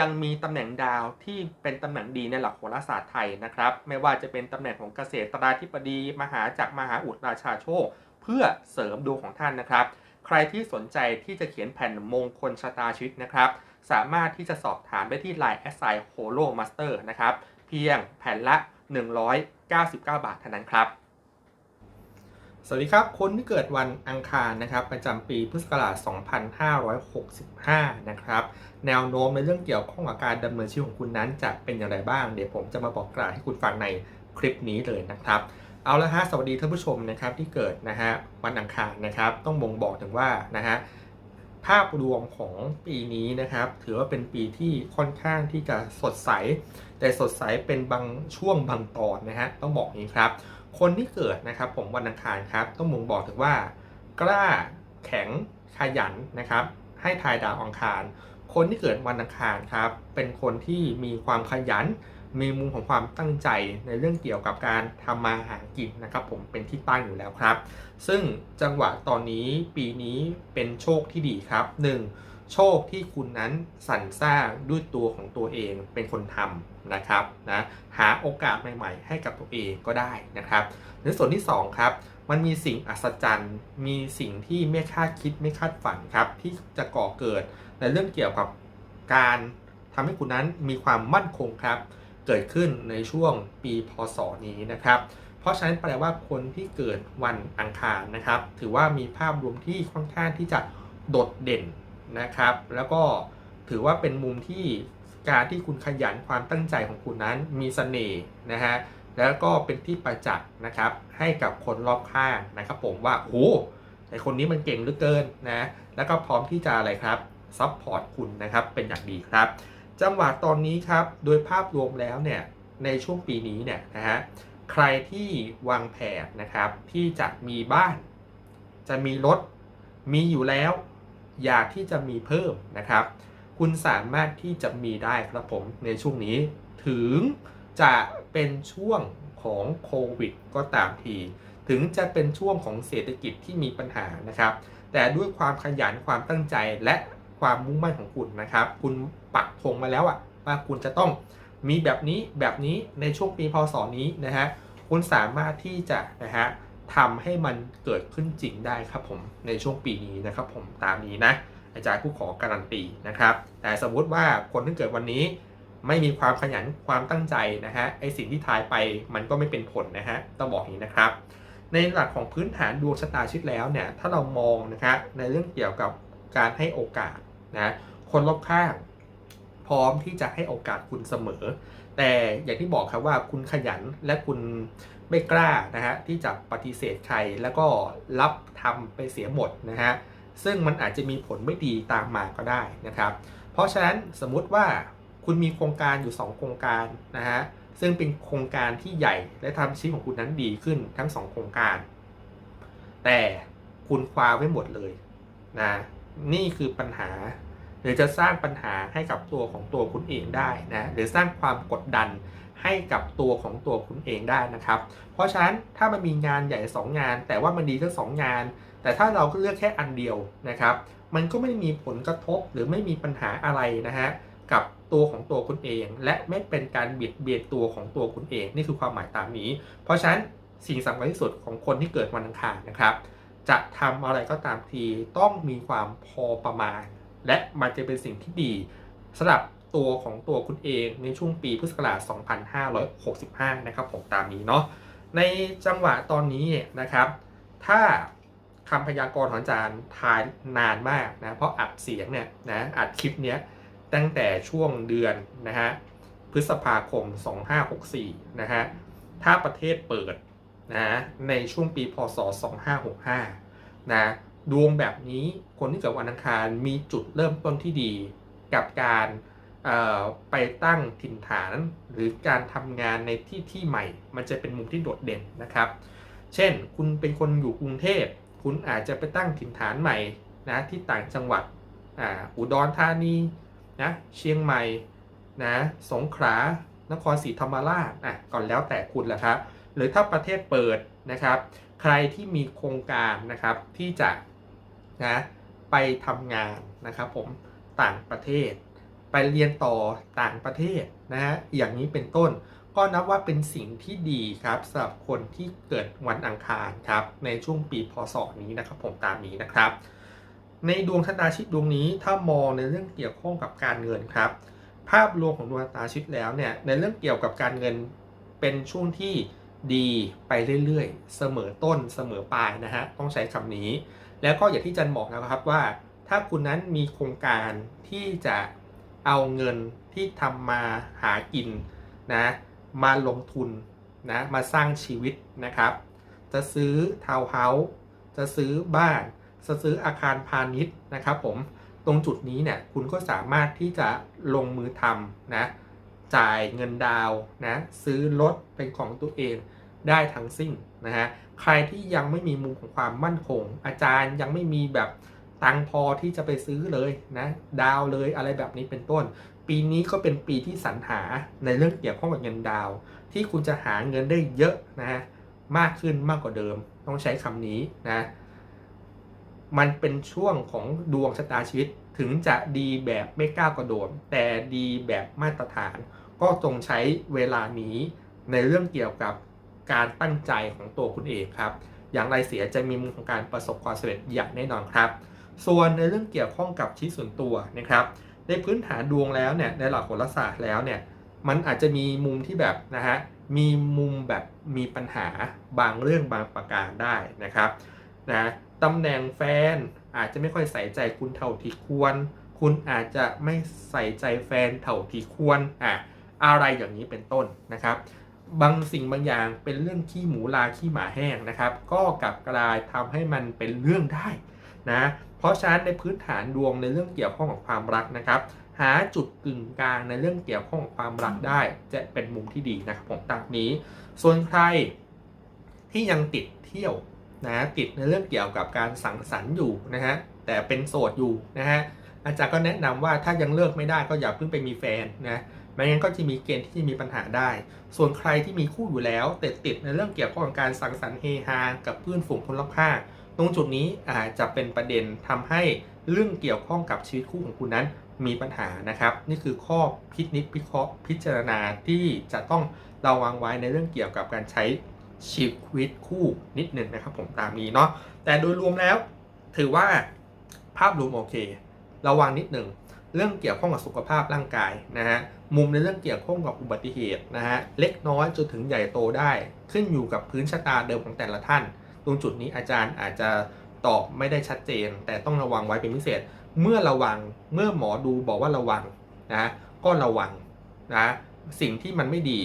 ยังมีตำแหน่งดาวที่เป็นตำแหน่งดีในหลักโหราศาสตร์ไทยนะครับ ไม่ว่าจะเป็นตำแหน่งของเกษตราธิบดี มหาจักรมหาอุดราชาโชค เพื่อเสริมดวงของท่านนะครับ ใครที่สนใจที่จะเขียนแผ่นมงคลชะตาชีวิตนะครับ สามารถที่จะสอบถามได้ที่ Line แอสไซโฮโลมาสเตอร์นะครับ เพียงแผ่นละ 199 บาทเท่านั้นครับ สวัสดีครับ คนที่เกิดวันอังคารนะครับประจำปีพุทธศักราช 2565 นะครับแนวโน้มในเรื่องเกี่ยวข้องกับการดำเนินชีวิตของคุณนั้นจะเป็นอย่างไรบ้าง เดี๋ยวผมจะมาบอกกล่าวให้คุณฟังในคลิปนี้เลยนะครับ เอาละฮะสวัสดีท่านผู้ชมนะครับที่เกิดนะฮะวันอังคารนะครับต้องบ่งบอกถึงว่านะฮะภาพรวมของปีนี้นะครับ ถือว่าเป็นปีที่ค่อนข้างที่จะสดใส แต่สดใสเป็นบางช่วงบางตอนนะฮะต้องบอกอย่างนี้ครับ คนที่เกิดนะครับผมวันอังคารครับต้องบ่งบอกถึงว่า กล้าแข็งขยันนะครับ ให้ทายดาวอังคาร คนที่เกิดวันอังคารครับ เป็นคนที่มีความขยัน มีมุมของความตั้งใจในเรื่องเกี่ยวกับการทำมาหากินนะครับ ผมเป็นที่ตั้งอยู่แล้วครับ ซึ่งจังหวะตอนนี้ปีนี้เป็นโชคที่ดีครับ 1. โชคที่คุณนั้นสรรสร้างด้วยตัวของตัวเองเป็นคนทำนะครับนะหาโอกาสใหม่ ๆ ให้กับตัวเองก็ได้นะครับในส่วนที่2ครับมันมีสิ่งอัศจรรย์ มีสิ่งที่ไม่คาดคิดไม่คาดฝันครับที่จะก่อเกิดในเรื่องเกี่ยวกับการทำให้คุณนั้นมีความมั่นคงครับ เกิดขึ้นในช่วงปีพศนี้นะครับ เพราะฉะนั้นแปลว่าคนที่เกิดวันอังคารนะครับ ถือว่ามีภาพรวมที่ค่อนข้างที่จะโดดเด่น นะครับ แล้วก็ถือว่าเป็นมุมที่การที่คุณขยันความตั้งใจของคุณนั้นมีเสน่ห์นะฮะแล้วก็เป็นที่ประจักษ์นะครับให้กับคนรอบข้างนะครับ ผมว่าโอ้ไอคนนี้มันเก่งเหลือเกินนะแล้วก็พร้อมที่จะอะไรครับซัพพอร์ตคุณนะครับเป็นอย่างดีครับ จังหวะตอนนี้ครับโดยภาพรวมแล้วเนี่ยในช่วงปีนี้เนี่ยนะฮะใครที่วางแผนนะครับที่จะมีบ้าน จะมีรถมีอยู่แล้ว อยากที่จะมีเพิ่มนะครับ คุณสามารถที่จะมีได้ครับผมในช่วงนี้ ถึงจะเป็นช่วงของโควิดก็ตามที ถึงจะเป็นช่วงของเศรษฐกิจที่มีปัญหานะครับ แต่ด้วยความขยันความตั้งใจและความมุ่งมั่นของคุณนะครับ คุณปักธงมาแล้วอะว่าคุณจะต้องมีแบบนี้แบบนี้ในช่วงปีพศนี้นะฮะ คุณสามารถที่จะนะฮะ ทำให้มันเกิดขึ้นจริงได้ครับผมในช่วงปีนี้นะครับผมตามนี้นะอาจารย์ผู้ขอการันตีนะครับ แต่สมมุติว่าคนที่เกิดวันนี้ ไม่มีความขยันความตั้งใจนะฮะไอสิ่งที่ทายไปมันก็ไม่เป็นผลนะฮะต้องบอกนี้นะครับ ในหลักของพื้นฐานดวงชะตาชีวิตแล้วเนี่ยถ้าเรามองนะครับในเรื่องเกี่ยวกับการให้โอกาสนะคนรอบข้างพร้อมที่จะให้โอกาสคุณเสมอ แต่อย่างที่บอกครับว่าคุณขยันและคุณ ไม่กล้านะฮะที่จะปฏิเสธใครแล้วก็รับทำไปเสียหมดนะฮะซึ่งมันอาจจะมีผลไม่ดีตามมาก็ได้นะครับ เพราะฉะนั้นสมมุติว่าคุณมีโครงการอยู่ 2 โครงการนะฮะซึ่งเป็นโครงการที่ใหญ่และทำชีวิตของคุณนั้นดีขึ้นทั้ง 2 โครงการ แต่คุณคว้าไว้หมดเลยนะนี่คือปัญหา หรือจะสร้างปัญหาให้กับตัวของตัวคุณเองได้นะหรือสร้างความกดดัน ให้กับตัวของตัวคุณเองได้นะครับ เพราะฉะนั้นถ้ามันมีงานใหญ่ 2 งาน แต่ว่ามันดีทั้งสองงาน แต่ถ้าเราเลือกแค่อันเดียวนะครับ มันก็ไม่มีผลกระทบหรือไม่มีปัญหาอะไรนะฮะกับตัวของตัวคุณเอง และไม่เป็นการเบียดเบียนตัวของตัวคุณเองนี่คือความหมายตามนี้ เพราะฉะนั้นสิ่งสำคัญที่สุดของคนที่เกิดวันอังคารนะครับ จะทำอะไรก็ตามทีต้องมีความพอประมาณ และมันจะเป็นสิ่งที่ดีสำหรับ ตัวของตัวคุณเองในช่วงปีพุทธศักราช 2565 นะครับผมตามนี้เนาะในจังหวะตอนนี้เนี่ยนะครับ ถ้าคำพยากรณ์ของอาจารย์ทายนานมากนะเพราะอัดเสียงเนี่ยนะอัดคลิปเนี้ยตั้งแต่ช่วงเดือนนะฮะพฤษภาคม 2564 นะฮะถ้าประเทศเปิดนะในช่วงปีพศ 2565 นะดวงแบบนี้คนที่เกิดวันอังคารมีจุดเริ่มต้นที่ดีกับการ ไปตั้งถิ่นฐานหรือการทำงานในที่ที่ใหม่ มันจะเป็นมุมที่โดดเด่นนะครับ เช่น คุณเป็นคนอยู่กรุงเทพ คุณอาจจะไปตั้งถิ่นฐานใหม่นะที่ต่างจังหวัดออุดรธานีนะเชียงใหม่นะสงขลานครศรีธรรมราชอะก่อนแล้วแต่คุณแหละครับ หรือถ้าประเทศเปิดนะครับ ใครที่มีโครงการนะครับที่จะนะไปทำงานนะครับผมต่างประเทศ ไปเรียนต่อต่างประเทศนะฮะอย่างนี้เป็นต้น ก็นับว่าเป็นสิ่งที่ดีครับสำหรับคนที่เกิดวันอังคารครับในช่วงปีพศนี้นะครับผมตามนี้นะครับ ในดวงชะตาชีวิตดวงนี้ถ้ามองในเรื่องเกี่ยวข้องกับการเงินครับ ภาพรวมของดวงชะตาชีวิตแล้วเนี่ยในเรื่องเกี่ยวกับการเงินเป็นช่วงที่ดีไปเรื่อยๆ เสมอต้นเสมอปลายนะฮะต้องใช้คำนี้ แล้วก็อย่างที่จันบอกนะครับว่า ถ้าคุณนั้นมีโครงการที่จะ เอาเงินที่ทำมาหากินนะมาลงทุนนะมาสร้างชีวิตนะครับ จะซื้อทาวน์เฮาส์จะซื้อบ้าน จะซื้ออาคารพาณิชย์นะครับผมตรงจุดนี้เนี่ยคุณก็สามารถที่จะลงมือทำนะจ่ายเงินดาวน์นะซื้อรถเป็นของตัวเองได้ทั้งสิ้นนะฮะใครที่ยังไม่มีมุมของความมั่นคง อาจารย์ยังไม่มีแบบ ตังพอที่จะไปซื้อเลยนะดาวเลยอะไรแบบนี้เป็นต้น ปีนี้ก็เป็นปีที่สรรหาในเรื่องเกี่ยวข้องกับเงินดาว ที่คุณจะหาเงินได้เยอะนะฮะมากขึ้นมากกว่าเดิม ต้องใช้คำนี้นะมันเป็นช่วงของดวงชะตาชีวิตถึงจะดีแบบไม่ก้าวกระโดดแต่ดีแบบมาตรฐาน ก็จงใช้เวลานี้ในเรื่องเกี่ยวกับการตั้งใจของตัวคุณเองครับ อย่างไรเสียจะมีมุมของการประสบความสำเร็จอย่างแน่นอนครับ ส่วนในเรื่องเกี่ยวข้องกับชีวิตส่วนตัวนะครับในพื้นฐานดวงแล้วเนี่ยในหลักโหราศาสตร์แล้วเนี่ยมันอาจจะมีมุมที่แบบนะฮะมีมุมแบบมีปัญหาบางเรื่องบางประการได้นะครับนะตำแหน่งแฟนอาจจะไม่ค่อยใส่ใจคุณเท่าที่ควร คุณอาจจะไม่ใส่ใจแฟนเท่าที่ควรอะอะไรอย่างนี้เป็นต้นนะครับ บางสิ่งบางอย่างเป็นเรื่องขี้หมูลาขี้หมาแห้งนะครับ ก็กลับกลายทำให้มันเป็นเรื่องได้ นะ เพราะฉะนั้นในพื้นฐานดวงในเรื่องเกี่ยวข้องกับความรักนะครับ หาจุดกึ่งกลางในเรื่องเกี่ยวข้องกับความรักได้ จะเป็นมุมที่ดีนะครับผมตามนี้ ส่วนใครที่ยังติดเที่ยวนะติดในเรื่องเกี่ยวกับการสังสรรค์อยู่นะฮะแต่เป็นโสดอยู่นะฮะอาจารย์ก็แนะนำว่าถ้ายังเลิกไม่ได้ก็อย่าเพิ่งไปมีแฟนนะไม่งั้นก็จะมีเกณฑ์ที่จะมีปัญหาได้ ส่วนใครที่มีคู่อยู่แล้วแต่ติดในเรื่องเกี่ยวข้องกับการสังสรรค์เฮฮากับเพื่อนฝูงคนรอบข้าง ตรงจุดนี้อาจจะเป็นประเด็นทำให้เรื่องเกี่ยวข้องกับชีวิตคู่ของคุณนั้นมีปัญหานะครับ นี่คือข้อพินิจพิเคราะห์พิจารณาที่จะต้องระวังไว้ในเรื่องเกี่ยวกับการใช้ชีวิตคู่นิดหนึ่งนะครับผมตามนี้เนาะแต่โดยรวมแล้วถือว่าภาพรวมโอเค ระวังนิดหนึ่งเรื่องเกี่ยวข้องกับสุขภาพร่างกายนะฮะมุมในเรื่องเกี่ยวข้องกับอุบัติเหตุนะฮะเล็กน้อยจนถึงใหญ่โตได้ ขึ้นอยู่กับพื้นชะตาเดิมของแต่ละท่าน ตรงจุดนี้อาจารย์อาจจะตอบไม่ได้ชัดเจน แต่ต้องระวังไว้เป็นพิเศษ เมื่อระวังเมื่อหมอดูบอกว่าระวังนะก็ระวังนะสิ่งที่มันไม่ดี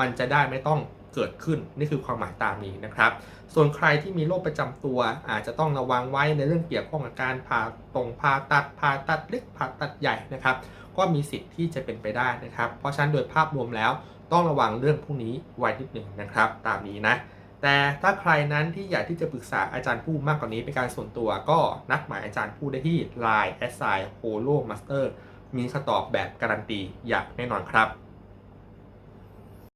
มันจะได้ไม่ต้องเกิดขึ้นนี่คือความหมายตามนี้นะครับ ส่วนใครที่มีโรคประจำตัว อาจจะต้องระวังไว้ในเรื่องเกี่ยวข้องกับการผ่าตรงผ่าตัดผ่าตัดเล็กผ่าตัดใหญ่นะครับ ก็มีสิทธิ์ที่จะเป็นไปได้นะครับ เพราะฉะนั้นโดยภาพรวมแล้วต้องระวังเรื่องพวกนี้ไว้นิดหนึ่งนะครับ ตามนี้นะ แต่ถ้าใครนั้นที่อยากที่จะปรึกษาอาจารย์ผู้มากกว่านี้เป็นการส่วนตัวก็นัดหมายอาจารย์ผู้ได้ที่ Line s i h o l o Master มีคำตอบแบบการันตีอย่างแน่นอนครับ